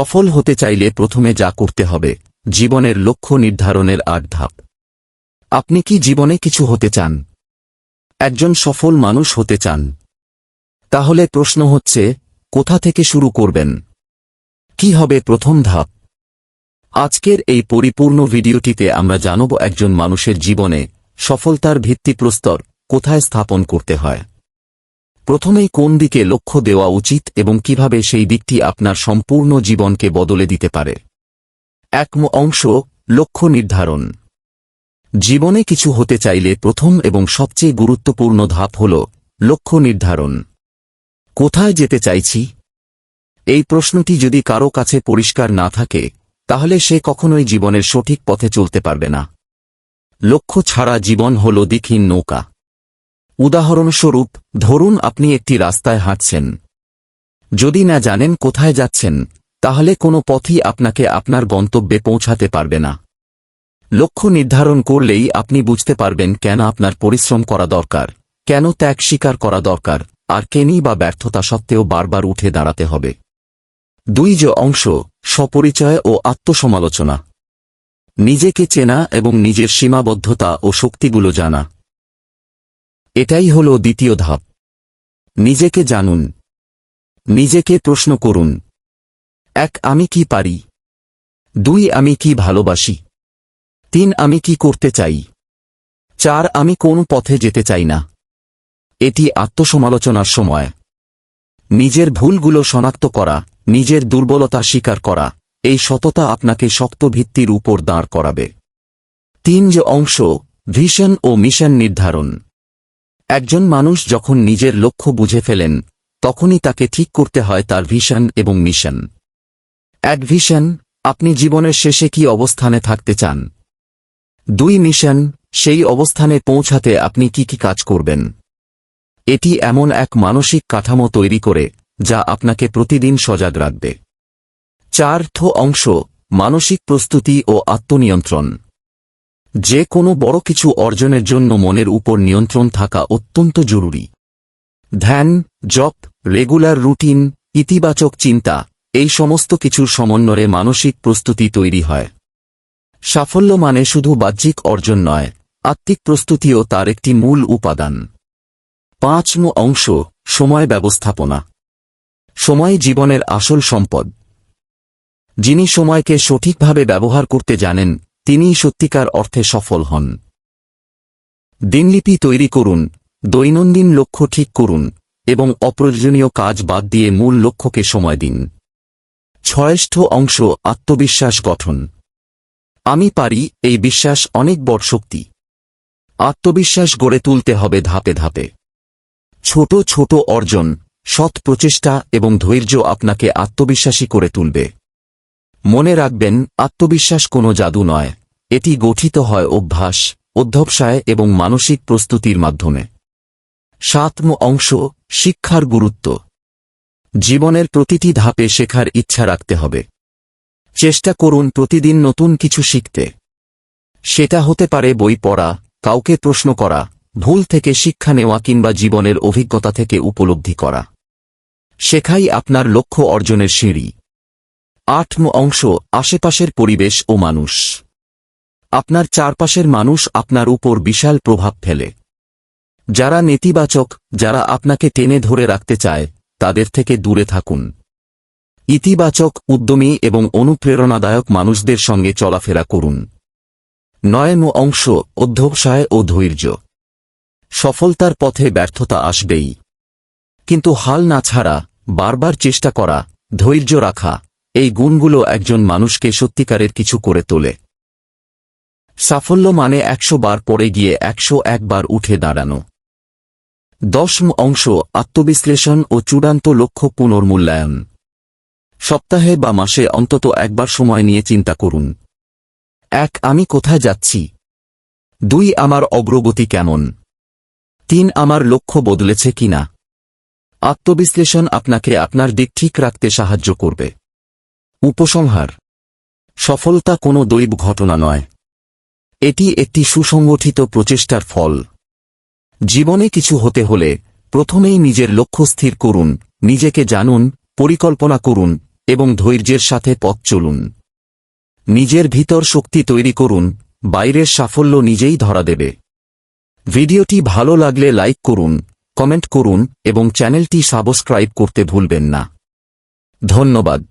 সফল হতে চাইলে প্রথমে যা করতে হবে, জীবনের লক্ষ্য নির্ধারণের আট ধাপ। আপনি কি জীবনে কিছু হতে চান? একজন সফল মানুষ হতে চান। তাহলে প্রশ্ন হচ্ছে, কোথা থেকে শুরু করবেন? কি হবে প্রথম ধাপ? আজকের এই পরিপূর্ণ ভিডিওটিতে আমরা জানব একজন মানুষের জীবনে সফলতার ভিত্তিপ্রস্তর কোথায় স্থাপন করতে হয়। প্রথমেই কোন দিকে লক্ষ্য দেওয়া উচিত এবং কীভাবে সেই দিকটি আপনার সম্পূর্ণ জীবনকে বদলে দিতে পারে। এক অংশ, লক্ষ্য নির্ধারণ। জীবনে কিছু হতে চাইলে প্রথম এবং সবচেয়ে গুরুত্বপূর্ণ ধাপ হল লক্ষ্য নির্ধারণ। কোথায় যেতে চাইছি? এই প্রশ্নটি যদি কারও কাছে পরিষ্কার না থাকে, তাহলে সে কখনোই জীবনের সঠিক পথে চলতে পারবে না। লক্ষ্য ছাড়া জীবন হল দিকহীন নৌকা। উদাহরণস্বরূপ, ধরুন আপনি একটি রাস্তায় হাঁটছেন। যদি না জানেন কোথায় যাচ্ছেন, তাহলে কোনো পথই আপনাকে আপনার গন্তব্যে পৌঁছাতে পারবে না। লক্ষ্য নির্ধারণ করলেই আপনি বুঝতে পারবেন কেন আপনার পরিশ্রম করা দরকার, কেন ত্যাগ স্বীকার করা দরকার, আর কেনই বা ব্যর্থতা সত্ত্বেও বারবার উঠে দাঁড়াতে হবে। দুই যে অংশ স্বপরিচয় ও আত্মসমালোচনা। নিজেকে চেনা এবং নিজের সীমাবদ্ধতা ও শক্তিগুলো জানা। এটাই হল দ্বিতীয় ধাপ। নিজেকে জানুন। নিজেকে প্রশ্ন করুন। এক, আমি কি পারি? দুই, আমি কি ভালোবাসি? তিন, আমি কি করতে চাই? চার, আমি কোন পথে যেতে চাই না? এটি আত্মসমালোচনার সময়। নিজের ভুলগুলো শনাক্ত করা, নিজের দুর্বলতা স্বীকার করা, এই সততা আপনাকে শক্ত ভিত্তির উপর দাঁড় করাবে। তিন, যে অংশ, ভিশন ও মিশন নির্ধারণ। একজন মানুষ যখন নিজের লক্ষ্য বুঝে ফেলেন, তখনই তাকে ঠিক করতে হয় তার ভিশন এবং মিশন। এক ভিশন, আপনি জীবনের শেষে কি অবস্থানে থাকতে চান? দুই মিশন, সেই অবস্থানে পৌঁছাতে আপনি কি কি কাজ করবেন? এটি এমন এক মানসিক কাঠামো তৈরি করে, যা আপনাকে প্রতিদিন সজাগ রাখবে। চার্থ অংশ, মানসিক প্রস্তুতি ও আত্মনিয়ন্ত্রণ। যে কোনো বড় কিছু অর্জনের জন্য মনের উপর নিয়ন্ত্রণ থাকা অত্যন্ত জরুরি। ধ্যান, জপ, রেগুলার রুটিন, ইতিবাচক চিন্তা, এই সমস্ত কিছুর সমন্বয়ে মানসিক প্রস্তুতি তৈরি হয়। সাফল্য মানে শুধু বাহ্যিক অর্জন নয়, আত্মিক প্রস্তুতিও তার একটি মূল উপাদান। পাঁচম অংশ, সময় ব্যবস্থাপনা। সময় জীবনের আসল সম্পদ। যিনি সময়কে সঠিকভাবে ব্যবহার করতে জানেন তিনিই সত্যিকার অর্থে সফল হন। দিনলিপি তৈরি করুন, দৈনন্দিন লক্ষ্য ঠিক করুন, এবং অপ্রয়োজনীয় কাজ বাদ দিয়ে মূল লক্ষ্যকে সময় দিন। ছয়ষ্ঠ অংশ, আত্মবিশ্বাস গঠন। আমি পারি, এই বিশ্বাস অনেক বড় শক্তি। আত্মবিশ্বাস গড়ে তুলতে হবে ধাপে ধাপে। ছোট ছোট অর্জন, সৎ প্রচেষ্টা এবং ধৈর্য আপনাকে আত্মবিশ্বাসী করে তুলবে। মনে রাখবেন, আত্মবিশ্বাস কোনো জাদু নয়। এটি গঠিত হয় অভ্যাস, অধ্যবসায় এবং মানসিক প্রস্তুতির মাধ্যমে। সাতম অংশ, শিক্ষার গুরুত্ব। জীবনের প্রতিটি ধাপে শেখার ইচ্ছা রাখতে হবে। চেষ্টা করুন প্রতিদিন নতুন কিছু শিখতে। সেটা হতে পারে বই পড়া, কাউকে প্রশ্ন করা, ভুল থেকে শিক্ষা নেওয়া কিংবা জীবনের অভিজ্ঞতা থেকে উপলব্ধি করা। শেখাই আপনার লক্ষ্য অর্জনের সিঁড়ি। আটম অংশ, আশেপাশের পরিবেশ ও মানুষ। আপনার চারপাশের মানুষ আপনার উপর বিশাল প্রভাব ফেলে। যারা নেতিবাচক, যারা আপনাকে টেনে ধরে রাখতে চায়, তাদের থেকে দূরে থাকুন। ইতিবাচক, উদ্যমী এবং অনুপ্রেরণাদায়ক মানুষদের সঙ্গে চলাফেরা করুন। নয়ম অংশ, অধ্যবসায় ও ধৈর্য। সফলতার পথে ব্যর্থতা আসবেই। কিন্তু হাল না ছাড়া, বারবার চেষ্টা করা, ধৈর্য রাখা এই গুণগুলো একজন মানুষকে সত্যিকারের কিছু করে তোলে। সাফল্য মানে একশো বার পরে গিয়ে একশো একবার উঠে দাঁড়ানো। দশম অংশ আত্মবিশ্লেষণ ও চূড়ান্ত লক্ষ্য পুনর্মূল্যায়ন। সপ্তাহে বা মাসে অন্তত একবার সময় নিয়ে চিন্তা করুন। এক, আমি কোথায় যাচ্ছি? দুই, আমার অগ্রগতি কেমন? তিন, আমার লক্ষ্য বদলেছে কিনা? আত্মবিশ্লেষণ আপনাকে আপনার দিক ঠিক রাখতে সাহায্য করবে। উপসংহার। সফলতা কোনো দৈব ঘটনা নয়। এটি একটি সুসংগঠিত প্রচেষ্টার ফল। জীবনে কিছু হতে হলে প্রথমেই নিজের লক্ষ্য স্থির করুন, নিজেকে জানুন, পরিকল্পনা করুন, এবং ধৈর্যের সাথে পথ চলুন। নিজের ভিতর শক্তি তৈরি করুন, বাইরের সাফল্য নিজেই ধরা দেবে। ভিডিওটি ভালো লাগলে লাইক করুন, কমেন্ট করুন, এবং চ্যানেলটি সাবস্ক্রাইব করতে ভুলবেন না। ধন্যবাদ।